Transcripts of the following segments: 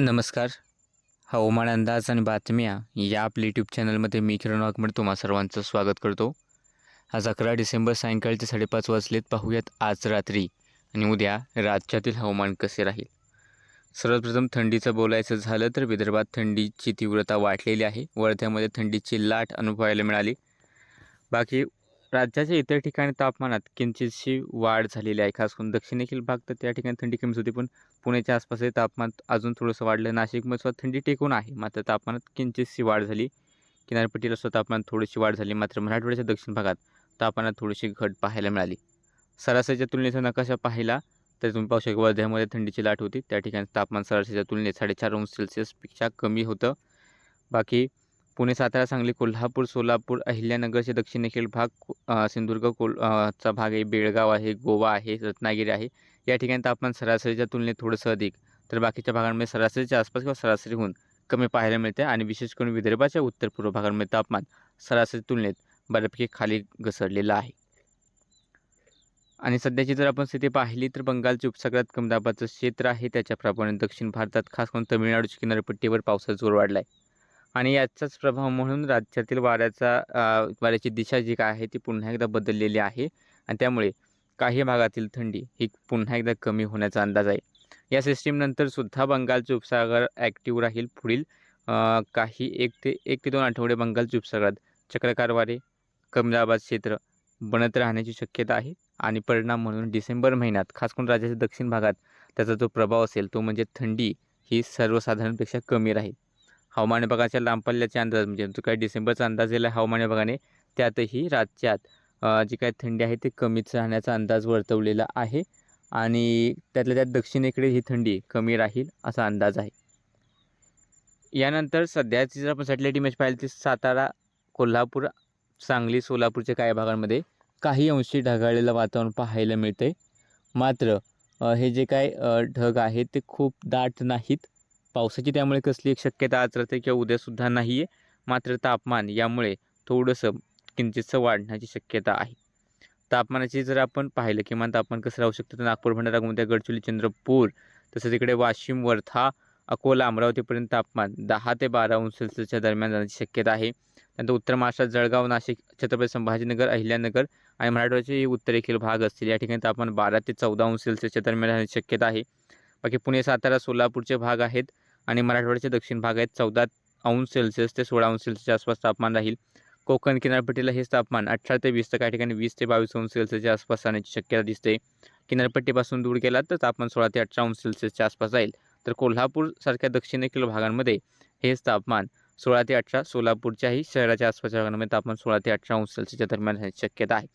नमस्कार. हवामान अंदाज आणि बातम्या या आपल्या यूट्यूब चॅनलमध्ये मी किरण वाघमड तुम्हा सर्वांचं स्वागत करतो. आज अकरा डिसेंबर सायंकाळचे साडेपाच वाजलेत. पाहूयात आज रात्री आणि उद्या राज्यातील हवामान कसे राहील. सर्वप्रथम थंडीचं बोलायचं झालं तर विदर्भात थंडीची तीव्रता वाढलेली आहे. वर्ध्यामध्ये थंडीची लाट अनुभवायला मिळाली. बाकी राज्याच्या इतर ठिकाणी तापमानात किंचितशी वाढ झालेली आहे. खास करून दक्षिणेखील भाग तर त्या ठिकाणी थंडी कमीच होती पण पुण्याच्या आसपास हे तापमान अजून थोडंसं वाढलं. नाशिकमध्ये सुद्धा थंडी टेकून आहे मात्र तापमानात किंचितशी वाढ झाली. किनारपट्टीला सुद्धा तापमान थोडीशी वाढ झाली मात्र मराठवाड्याच्या दक्षिण भागात तापमानात थोडीशी घट पाहायला मिळाली. सरासरीच्या तुलनेचा नकाशा पाहिला तर तुम्ही पाहू शकता वर्ध्यामध्ये थंडीची लाट होती. त्या ठिकाणी तापमान सरासरीच्या तुलनेत साडेचार अंश सेल्सिअसपेक्षा कमी होतं. बाकी पुणे सातारा सांगली कोल्हापूर सोलापूर अहिल्यानगरचे दक्षिणेकडील भाग सिंधुदुर्ग कोल चा भाग आहे. बेळगाव आहे गोवा आहे रत्नागिरी आहे. या ठिकाणी तापमान सरासरीच्या तुलनेत थोडंसं अधिक. तर बाकीच्या भागांमध्ये सरासरीच्या आसपास किंवा सरासरीहून कमी पाहायला मिळते आणि विशेष करून विदर्भाच्या उत्तर पूर्व भागांमध्ये तापमान सरासरी तुलनेत बऱ्यापैकी खाली घसरलेलं आहे. आणि सध्याची जर आपण स्थिती पाहिली तर बंगालच्या उपसागरात कमी दाबाचं क्षेत्र आहे. त्याच्या प्रभावाने दक्षिण भारतात खास करून तमिळनाडूच्या किनारपट्टीवर पावसाचा जोर वाढला आहे आणि याचाच प्रभाव म्हणून राज्यातील वाऱ्याचा वाऱ्याची दिशा जी काय आहे ती पुन्हा एकदा बदललेली आहे. आणि त्यामुळे काही भागातील थंडी ही पुन्हा एकदा कमी होण्याचा अंदाज आहे. या सिस्टीमनंतर सुद्धा बंगालचे उपसागर ॲक्टिव्ह राहील पुढील काही एक ते एक ते दोन आठवडे बंगालच्या उपसागरात चक्रकार वारे कमी दाबाचे क्षेत्र बनत राहण्याची शक्यता आहे. आणि परिणाम म्हणून डिसेंबर महिन्यात खास करून राज्याच्या दक्षिण भागात त्याचा जो प्रभाव असेल तो म्हणजे थंडी ही सर्वसाधारणपेक्षा कमी राहील. हवामान विभागाच्या लांबपल्ल्याचे अंदाज म्हणजे जो काही डिसेंबरचा अंदाज दिला आहे हवामान विभागाने त्यातही राज्यात जी काही थंडी आहे ती कमीच राहण्याचा अंदाज वर्तवलेला आहे. आणि त्यातल्या त्यात दक्षिणेकडे ही थंडी कमी राहील असा अंदाज आहे. यानंतर सध्याची जर आपण सॅटेलाईट इमेज पाहिली तर सातारा कोल्हापूर सांगली सोलापूरच्या काही भागांमध्ये काही अंशी ढगाळलेलं वातावरण पाहायला मिळते मात्र हे जे काय ढग आहेत ते खूप दाट नाहीत. पावसाची त्यामुळे कसली एक शक्यता आज राहते किंवा उद्यासुद्धा नाही आहे मात्र तापमान यामुळे थोडंसं किंचितसं वाढण्याची शक्यता आहे. तापमानाची जर आपण पाहिलं किमान तापमान कसं राहू शकतं तर नागपूर भंडारा गोंदिया गडचिरोली चंद्रपूर तसंच इकडे वाशिम वर्धा अकोला अमरावतीपर्यंत तापमान दहा ते बारा अंश सेल्सिअसच्या दरम्यान जाण्याची शक्यता आहे. त्यानंतर उत्तर महाराष्ट्रात जळगाव नाशिक छत्रपती संभाजीनगर अहिल्यानगर आणि मराठवाड्याचे उत्तरेखील भाग असतील या ठिकाणी तापमान बारा ते चौदा अंश सेल्सिअसच्या दरम्यान राहण्याची शक्यता आहे. बाकी पुणे सातारा सोलापूरचे भाग आहेत. आणि मराठवाड्याचे दक्षिण भाग आहेत चौदा अंश सेल्सिअस ते सोळा अंश सेल्सिअसच्या आसपास तापमान राहील. कोकण किनारपट्टीला हेच तापमान अठरा ते वीस तर काही ठिकाणी वीस ते बावीस अंश सेल्सिअसच्या आसपास राहण्याची शक्यता दिसते. किनारपट्टीपासून दूर गेला तर तापमान सोळा ते अठरा अंश सेल्सिअसच्या आसपास जाईल तर कोल्हापूरसारख्या दक्षिणेकडील भागांमध्ये हेच तापमान सोळा ते अठरा सोलापूरच्याही शहराच्या आसपासच्या भागांमध्ये तापमान सोळा ते अठरा अंश सेल्सिअसच्या दरम्यान राहण्याची शक्यता आहे.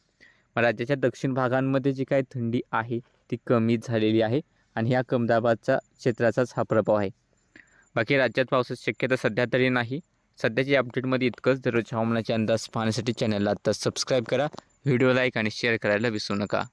मग राज्याच्या दक्षिण भागांमध्ये जी काही थंडी आहे ती कमी झालेली आहे आणि ह्या कमदाबादचा क्षेत्राचाच हा प्रभाव आहे. बाकी राज्यात पावसाची शक्यता सध्या तरी नाही. सध्याच्या अपडेटमध्ये इतकंच. दररोज हवामानाचे अंदाज पाहण्यासाठी चॅनलला आत्ता सबस्क्राईब करा. व्हिडिओ लाईक आणि शेअर करायला विसरू नका.